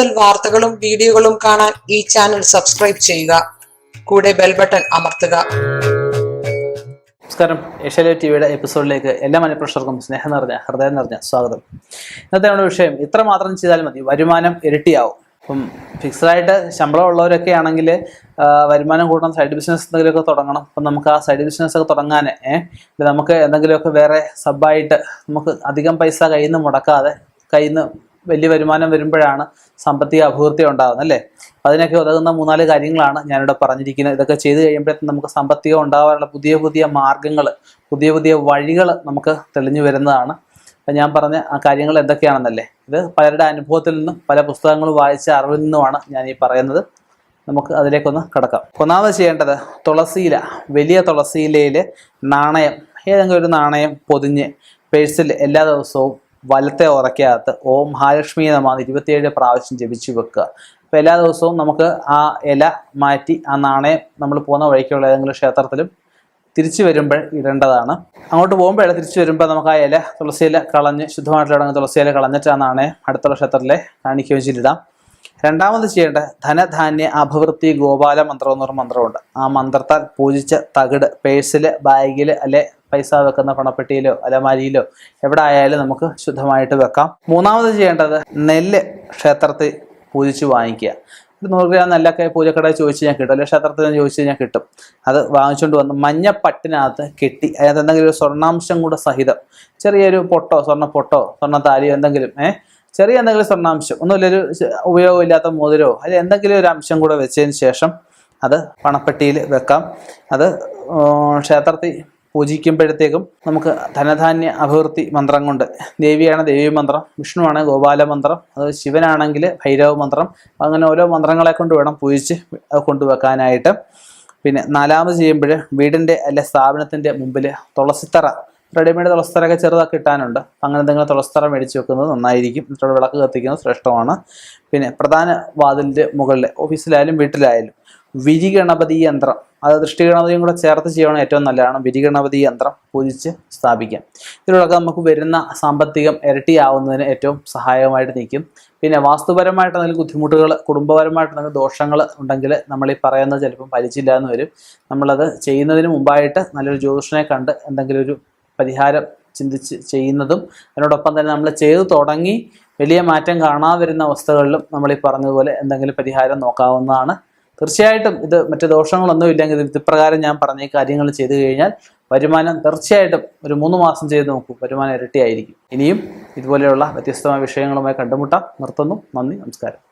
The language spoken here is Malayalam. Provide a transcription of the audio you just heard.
കൂടുതൽ വാർത്തകളും വീഡിയോകളും കാണാൻ ഈ ചാനൽ സബ്സ്ക്രൈബ് ചെയ്യുക. കൂടെ ബെൽ ബട്ടൺ അമർത്തുക. നമസ്കാരം. ഏഷ്യാലോ ടി വിയുടെ എപ്പിസോഡിലേക്ക് എല്ലാ മനഃപ്രഷർക്കും സ്നേഹം നിറഞ്ഞ ഹൃദയം നിറഞ്ഞ സ്വാഗതം. ഇന്നത്തെ നമ്മുടെ വിഷയം ഇത്ര മാത്രം ചെയ്താൽ മതി വരുമാനം ഇരട്ടിയാവും. അപ്പം ഫിക്സഡായിട്ട് ശമ്പളം ഉള്ളവരൊക്കെ ആണെങ്കിൽ വരുമാനം കൂട്ടണം സൈഡ് ബിസിനസ് എന്തെങ്കിലുമൊക്കെ തുടങ്ങണം. അപ്പം നമുക്ക് ആ സൈഡ് ബിസിനസ് ഒക്കെ തുടങ്ങാൻ നമുക്ക് എന്തെങ്കിലുമൊക്കെ വേറെ സബായിട്ട് നമുക്ക് അധികം പൈസ കയ്യിൽ നിന്ന് മുടക്കാതെ കയ്യിൽ നിന്ന് വലിയ വരുമാനം വരുമ്പോഴാണ് സാമ്പത്തിക അഭിവൃദ്ധി ഉണ്ടാകുന്നത് അല്ലേ? അതിനൊക്കെ ഉതകുന്ന മൂന്നാൽ കാര്യങ്ങളാണ് ഞാനിവിടെ പറഞ്ഞിരിക്കുന്നത്. ഇതൊക്കെ ചെയ്തു കഴിയുമ്പോഴത്തേക്കും നമുക്ക് സാമ്പത്തികം ഉണ്ടാകാനുള്ള പുതിയ പുതിയ മാർഗങ്ങൾ പുതിയ പുതിയ വഴികൾ നമുക്ക് തെളിഞ്ഞു വരുന്നതാണ്. അപ്പം ഞാൻ പറഞ്ഞ ആ കാര്യങ്ങൾ എന്തൊക്കെയാണെന്നല്ലേ? ഇത് പലരുടെ അനുഭവത്തിൽ നിന്നും പല പുസ്തകങ്ങൾ വായിച്ച അറിവിൽ നിന്നുമാണ് ഞാൻ ഈ പറയുന്നത്. നമുക്ക് അതിലേക്കൊന്ന് കിടക്കാം. ഒന്നാമത് ചെയ്യേണ്ടത് തുളസിയില വലിയ തുളസിയിലയിൽ നാണയം ഏതെങ്കിലും ഒരു നാണയം പൊതിഞ്ഞ് പേഴ്സിൽ എല്ലാ ദിവസവും വലത്തെ ഉറക്കകത്ത് ഓം മഹാലക്ഷ്മി നമാന്ന് ഇരുപത്തിയേഴ് പ്രാവശ്യം ജപിച്ചു വെക്കുക. അപ്പോൾ എല്ലാ ദിവസവും നമുക്ക് ആ ഇല മാറ്റി ആ നാണയം നമ്മൾ പോകുന്ന വഴിക്കുള്ള ഏതെങ്കിലും ക്ഷേത്രത്തിലും തിരിച്ചു വരുമ്പോൾ ഇടേണ്ടതാണ്. അങ്ങോട്ട് പോകുമ്പോൾ ഇല തിരിച്ചു വരുമ്പോൾ നമുക്ക് ആ ഇല തുളസിയില കളഞ്ഞ് ശുദ്ധമായിട്ടുള്ള തുടങ്ങുന്ന തുളസിയില കളഞ്ഞിട്ട് ആ നാണയം അടുത്തുള്ള ക്ഷേത്രത്തിലെ കാണിക്കുകയും വെച്ചിട്ടിടാം രണ്ടാമത് ചെയ്യേണ്ട ധനധാന്യ അഭിവൃദ്ധി ഗോപാല മന്ത്രം എന്ന് പറഞ്ഞ മന്ത്രമുണ്ട്. ആ മന്ത്രത്താൽ പൂജിച്ച തകിട് പേഴ്സിൽ ബാഗിൽ അല്ലെ പൈസ വെക്കുന്ന പണപ്പെട്ടിയിലോ അലമാരിയിലോ എവിടെ ആയാലും നമുക്ക് ശുദ്ധമായിട്ട് വെക്കാം. മൂന്നാമത് ചെയ്യേണ്ടത് നെല്ല് ക്ഷേത്രത്തിൽ പൂജിച്ച് വാങ്ങിക്കുക. ഒരു നൂറ് ഗ്രാം നെല്ലൊക്കെ പൂജക്കടയിൽ ചോദിച്ചു ഞാൻ കിട്ടും. അല്ലെങ്കിൽ ക്ഷേത്രത്തിൽ നിന്ന് ചോദിച്ചു ഞാൻ കിട്ടും. അത് വാങ്ങിച്ചുകൊണ്ട് വന്ന് മഞ്ഞപ്പട്ടിനകത്ത് കെട്ടി അതിനകത്ത് എന്തെങ്കിലും ഒരു സ്വർണാംശം കൂടെ സഹിതം ചെറിയൊരു പൊട്ടോ സ്വർണ പൊട്ടോ സ്വർണ താലിയോ എന്തെങ്കിലും ഏഹ് ചെറിയ എന്തെങ്കിലും സ്വർണാംശം ഒന്നുമില്ലൊരു ഉപയോഗമില്ലാത്ത മോതിരോ അതിൽ എന്തെങ്കിലും ഒരു അംശം കൂടെ വെച്ചതിന് ശേഷം അത് പണപ്പെട്ടിയിൽ വെക്കാം. അത് ക്ഷേത്രത്തിൽ പൂജിക്കുമ്പോഴത്തേക്കും നമുക്ക് ധനധാന്യ അഭിവൃദ്ധി മന്ത്രം കൊണ്ട് ദേവിയാണ് ദേവി മന്ത്രം വിഷ്ണുവാണ് ഗോപാല മന്ത്രം അത് ശിവനാണെങ്കിൽ ഭൈരവ മന്ത്രം അങ്ങനെ ഓരോ മന്ത്രങ്ങളെ കൊണ്ട് വേണം പൂജിച്ച് കൊണ്ടുവെക്കാനായിട്ട്. പിന്നെ നാലാമത് ചെയ്യുമ്പോൾ വീടിന്റെ അല്ലെ സ്ഥാപനത്തിന്റെ മുമ്പിൽ തുളസിത്തറ റെഡിമെയ്ഡ് തുളസിത്തറയൊക്കെ ചെറുതാക്കി കിട്ടാനുണ്ട് അങ്ങനെ എന്തെങ്കിലും തുളസ്തരം മേടിച്ച് വെക്കുന്നത് നന്നായിരിക്കും. എന്നിട്ട് വിളക്ക് കത്തിക്കുന്നത് ശ്രേഷ്ഠമാണ്. പിന്നെ പ്രധാന വാതിലിന്റെ മുകളിൽ ഓഫീസിലായാലും വീട്ടിലായാലും വിരിഗണപതി യന്ത്രം. അത് ദൃഷ്ടിഗണപതിയും കൂടെ ചേർത്ത് ചെയ്യണം ഏറ്റവും നല്ലതാണ്. വിരിഗണപതി യന്ത്രം പൂജിച്ച് സ്ഥാപിക്കാം. ഇതിലൂടെ നമുക്ക് വരുന്ന സാമ്പത്തികം ഇരട്ടിയാവുന്നതിന് ഏറ്റവും സഹായകമായിട്ട് നിൽക്കും. പിന്നെ വാസ്തുപരമായിട്ട് എന്തെങ്കിലും ബുദ്ധിമുട്ടുകൾ കുടുംബപരമായിട്ട് എന്തെങ്കിലും ദോഷങ്ങൾ ഉണ്ടെങ്കിൽ നമ്മൾ ഈ പറയുന്നത് ചിലപ്പം ഫലിച്ചില്ല എന്ന് വരും. നമ്മളത് ചെയ്യുന്നതിന് മുമ്പായിട്ട് നല്ലൊരു ജ്യോതിഷനെ കണ്ട് എന്തെങ്കിലും ഒരു പരിഹാരം ചിന്തിച്ച് ചെയ്യുന്നതും അതിനോടൊപ്പം തന്നെ നമ്മൾ ചെയ്തു തുടങ്ങി വലിയ മാറ്റം കാണാതെ വരുന്ന അവസ്ഥകളിലും നമ്മൾ ഈ പറഞ്ഞതുപോലെ എന്തെങ്കിലും പരിഹാരം നോക്കാവുന്നതാണ്. തീർച്ചയായിട്ടും ഇത് മറ്റ് ദോഷങ്ങളൊന്നും ഇല്ലെങ്കിൽ ഇത് ഇപ്രകാരം ഞാൻ പറഞ്ഞ കാര്യങ്ങൾ ചെയ്തു കഴിഞ്ഞാൽ വരുമാനം തീർച്ചയായിട്ടും ഒരു മൂന്ന് മാസം ചെയ്ത് നോക്കൂ. വരുമാനം ഇരട്ടിയായിരിക്കും. ഇനിയും ഇതുപോലെയുള്ള വ്യത്യസ്തമായ വിഷയങ്ങളുമായി കണ്ടുമുട്ടാം. നിർത്തുന്നു. നന്ദി. നമസ്കാരം.